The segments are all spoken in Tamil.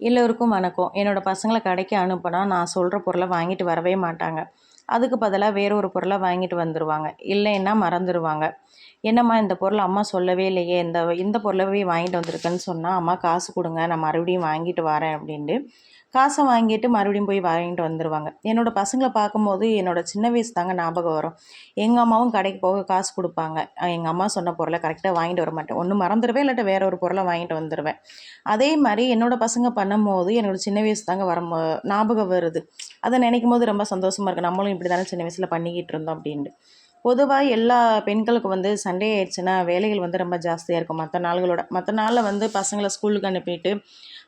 எல்லோருக்கும் வணக்கம். என்னோடய பசங்களை கடைக்கு அனுப்பினா நான் சொல்கிற பொருளை வாங்கிட்டு வரவே மாட்டாங்க. அதுக்கு பதிலாக வேற ஒரு பொருளை வாங்கிட்டு வந்துடுவாங்க இல்லைன்னா மறந்துடுவாங்க என்னம்மா இந்த பொருள் அம்மா சொல்லவே இல்லையே இந்த இந்த பொருளை வாங்கிட்டு வந்திருக்கேன்னு சொன்னால் அம்மா காசு கொடுங்க நான் மறுபடியும் வாங்கிட்டு வரேன் அப்படின்ட்டு காசை வாங்கிட்டு மறுபடியும் போய் வாங்கிட்டு வந்துடுவாங்க என்னோடய பசங்களை பார்க்கும்போது என்னோடய சின்ன வயசு தாங்க ஞாபகம் வரும். எங்கள் அம்மாவும் கடைக்கு போக காசு கொடுப்பாங்க. எங்கள் அம்மா சொன்ன பொருளை கரெக்டாக வாங்கிட்டு வர மாட்டேன். ஒன்று மறந்துடுவேன் இல்லாட்ட வேற ஒரு பொருளை வாங்கிட்டு வந்துடுவேன் அதே மாதிரி என்னோடய பசங்க பண்ணும்போது என்னோடய சின்ன வயசு தாங்க வர ஞாபகம் வருது. அதை நினைக்கும் போது ரொம்ப சந்தோஷமாக இருக்குது நம்மளும் இப்படி தானே சின்ன வயசில் பண்ணிக்கிட்டு இருந்தோம் அப்படின்ட்டு. பொதுவாக எல்லா பெண்களுக்கும் வந்து சண்டே ஆயிடுச்சுன்னா வேலைகள் வந்து ரொம்ப ஜாஸ்தியாக இருக்கும். மற்ற நாள்களோட மற்ற நாளில் வந்து பசங்களை ஸ்கூலுக்கு அனுப்பிட்டு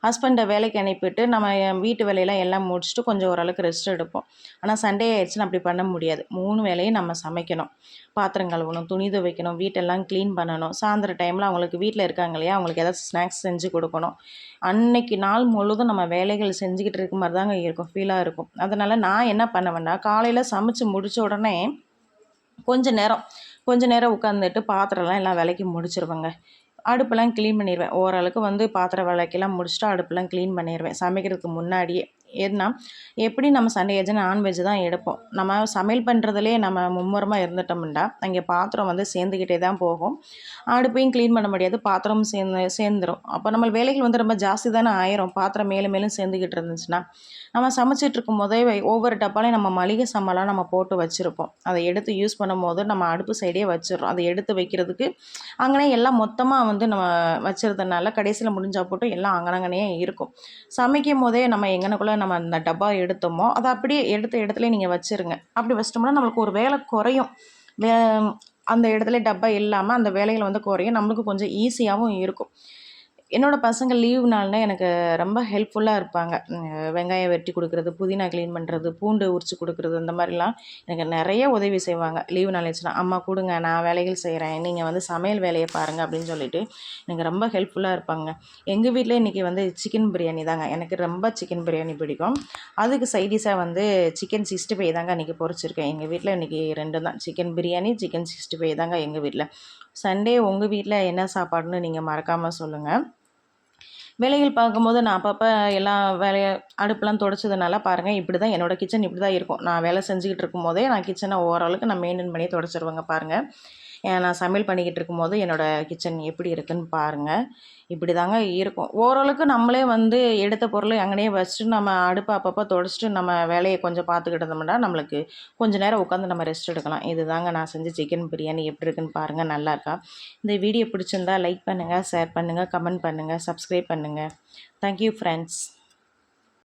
ஹஸ்பண்டை வேலைக்கு அனுப்பிட்டு நம்ம வீட்டு வேலையெல்லாம் எல்லாம் முடிச்சுட்டு கொஞ்சம் ஓரளவுக்கு ரெஸ்ட் எடுப்போம். ஆனால் சண்டே ஆயிடுச்சுன்னா அப்படி பண்ண முடியாது. மூணு வேலையும் நம்ம சமைக்கணும். பாத்திரம் கழுவணும் துணி துவைக்கணும் வீட்டெல்லாம் க்ளீன் பண்ணணும். சாயந்தர டைமில் அவங்களுக்கு வீட்டில் இருக்காங்க இல்லையா அவங்களுக்கு ஏதாவது ஸ்நாக்ஸ் செஞ்சு கொடுக்கணும். அன்னைக்கு நாள் முழுதும் நம்ம வேலைகள் செஞ்சுக்கிட்டு இருக்க மாதிரி தாங்க இருக்கும் ஃபீலாக இருக்கும். அதனால் நான் என்ன பண்ணுவேன்னா காலையில் சமைச்சு முடித்த உடனே கொஞ்ச நேரம் கொஞ்ச நேரம் உட்காந்துட்டு பாத்திரம்லாம் எல்லாம் விளக்கி முடிச்சிருவேங்க. அடுப்பெல்லாம் க்ளீன் பண்ணிடுவேன் ஓரளவுக்கு வந்து பாத்திரம் விளக்கிலாம் முடிச்சுட்டு அடுப்பெல்லாம் க்ளீன் பண்ணிடுவேன் சமைக்கிறதுக்கு முன்னாடியே. ஏன்னா எப்படி நம்ம சண்டே ஏஜ் நான்வெஜ் தான் எடுப்போம். நம்ம சமையல் பண்ணுறதுலே நம்ம மும்முரமாக இருந்துட்டோம்டா அங்கே பாத்திரம் வந்து சேர்ந்துக்கிட்டே தான் போகும். அடுப்பையும் க்ளீன் பண்ண முடியாது பாத்திரமும் சேர்ந்து சேர்ந்துடும் அப்போ நம்ம வேலைகள் வந்து ரொம்ப ஜாஸ்தி தானே ஆயிரும் பாத்திரம் மேலும் மேலும் சேர்ந்துக்கிட்டு இருந்துச்சுன்னா. நம்ம சமைச்சிட்டு இருக்கும் போதே ஒவ்வொரு டப்பாலையும் நம்ம மளிகை சாமான்லாம் நம்ம போட்டு வச்சுருப்போம். அதை எடுத்து யூஸ் பண்ணும் போது நம்ம அடுப்பு சைடே வச்சிடறோம். அதை எடுத்து வைக்கிறதுக்கு அங்கனே எல்லாம் மொத்தமாக வந்து நம்ம வச்சுருந்தனால கடைசியில் முடிஞ்சால் போட்டு எல்லாம் அங்கனங்கனே இருக்கும். சமைக்கும் போதே நம்ம எங்கனக்குள்ளே நம்ம அந்த டப்பா எடுத்தோமோ அதை அப்படியே எடுத்த இடத்துல நீங்கள் வச்சுருங்க. அப்படி வச்சிட்டோம்னா நம்மளுக்கு ஒரு வேலை குறையும். வே அந்த இடத்துல டப்பா இல்லாமல் அந்த வேலைகள் வந்து குறையும். நம்மளுக்கு கொஞ்சம் ஈஸியாகவும் இருக்கும். என்னோடய பசங்க லீவ் நாள்னால் எனக்கு ரொம்ப ஹெல்ப்ஃபுல்லாக இருப்பாங்க. வெங்காயம் வெட்டி கொடுக்குறது புதினா க்ளீன் பண்ணுறது பூண்டு உரித்து கொடுக்குறது அந்த மாதிரிலாம் எனக்கு நிறைய உதவி செய்வாங்க. லீவ் நாள் ஆச்சுன்னா அம்மா கொடுங்க நான் வேலைகள் செய்கிறேன் நீங்கள் வந்து சமையல் வேலையை பாருங்கள் அப்படின்னு சொல்லிட்டு எனக்கு ரொம்ப ஹெல்ப்ஃபுல்லாக இருப்பாங்க. எங்கள் வீட்டில் இன்றைக்கி வந்து சிக்கன் பிரியாணி தாங்க. எனக்கு ரொம்ப சிக்கன் பிரியாணி பிடிக்கும். அதுக்கு சைடிஷாக வந்து சிக்கன் சிக்ஸ்டி ஃபைவ் தாங்க இன்றைக்கி பொறிச்சிருக்கேன். எங்கள் வீட்டில் இன்றைக்கி ரெண்டு தான். Chicken biryani chicken sixty five தாங்க எங்கள் வீட்டில் சண்டே உங்கள் வீட்டில் என்ன சாப்பாடுன்னு நீங்கள் மறக்காமல் சொல்லுங்கள் வேலைகள் பார்க்கும்போது நான் அப்பப்போ எல்லா வேலையை அடுப்பெலாம் துடைச்சதுனால பாருங்கள் இப்படி தான் என்னோடய கிச்சன் இப்படி தான் இருக்கும். நான் வேலை செஞ்சுக்கிட்டு இருக்கும் போதே நான் கிச்சனை ஓரளவுக்கு நான் மெயின்டைன் பண்ணி துடைச்சிருவேங்க பாருங்கள் நான் சமையல் பண்ணிக்கிட்டு இருக்கும்போது என்னோடய கிச்சன் எப்படி இருக்குதுன்னு பாருங்கள் இப்படி தாங்க இருக்கும். ஓரளவுக்கு நம்மளே வந்து எடுத்த பொருளை அங்கேயே வச்சுட்டு நம்ம அடுப்பை அப்பப்போ தொடச்சிட்டு நம்ம வேலையை கொஞ்சம் பார்த்துக்கிட்டு இருந்தோம்னா நம்மளுக்கு கொஞ்சம் நேரம் உட்காந்து நம்ம ரெஸ்ட் எடுக்கலாம். இது தாங்க நான் செஞ்ச சிக்கன் பிரியாணி எப்படி இருக்குன்னு பாருங்கள் நல்லாயிருக்கா இந்த வீடியோ பிடிச்சிருந்தா லைக் பண்ணுங்கள் ஷேர் பண்ணுங்கள் கமெண்ட் பண்ணுங்கள் சப்ஸ்கிரைப் பண்ணுங்கள் தேங்க்யூ ஃப்ரெண்ட்ஸ்